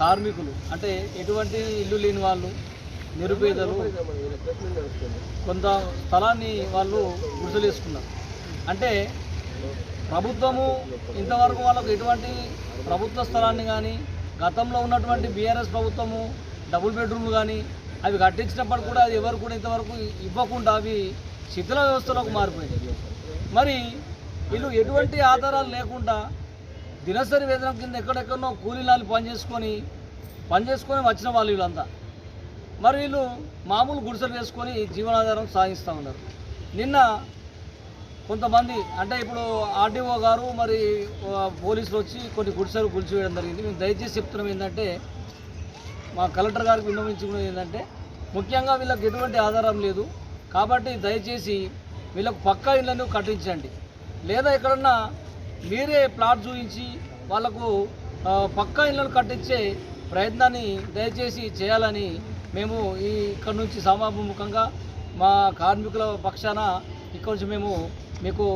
కార్మికులు అంటే ఎటువంటి ఇల్లు లేని వాళ్ళు నిరుపేదలు కొంత స్థలాన్ని వాళ్ళు గుర్తులేసుకున్నారు. అంటే ప్రభుత్వము ఇంతవరకు వాళ్ళకు ఎటువంటి ప్రభుత్వ స్థలాన్ని కానీ గతంలో ఉన్నటువంటి బీఆర్ఎస్ ప్రభుత్వము డబుల్ బెడ్రూమ్లు కానీ అవి కట్టించినప్పుడు కూడా అది ఎవరు కూడా ఇంతవరకు ఇవ్వకుండా అవి శిథిల వ్యవస్థలోకి మారిపోయింది మరి వీళ్ళు ఎటువంటి ఆధారాలు లేకుండా దినసరి వేతనం కింద ఎక్కడెక్కడో కూలీలాలు పని చేసుకొని పని చేసుకొని వచ్చిన వాళ్ళు వీళ్ళంతా. మరి వీళ్ళు మామూలు గుడిసెలు వేసుకొని జీవనాధారం సాగిస్తూ ఉన్నారు. నిన్న కొంతమంది అంటే ఇప్పుడు ఆర్డీఓ గారు మరి పోలీసులు వచ్చి కొన్ని గుడిసెలు కూల్చివేయడం జరిగింది. మేము దయచేసి చెప్తున్నాం ఏంటంటే మా కలెక్టర్ గారికి విన్నవించుకున్నది ఏంటంటే ముఖ్యంగా వీళ్ళకి ఎటువంటి ఆధారం లేదు. కాబట్టి దయచేసి వీళ్ళకు పక్కా ఇళ్ళను కట్టించండి. లేదా ఎక్కడన్నా మీరే ప్లాట్ చూపించి వాళ్ళకు పక్కా ఇళ్ళను కట్టించే ప్రయత్నాన్ని దయచేసి చేయాలని మేము ఈ ఇక్కడ నుంచి సమాభిముఖంగా మా కార్మికుల పక్షాన ఇక్కడ నుంచి మేము మీకు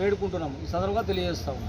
వేడుకుంటున్నాము. ఈ సందర్భంగా తెలియజేస్తాము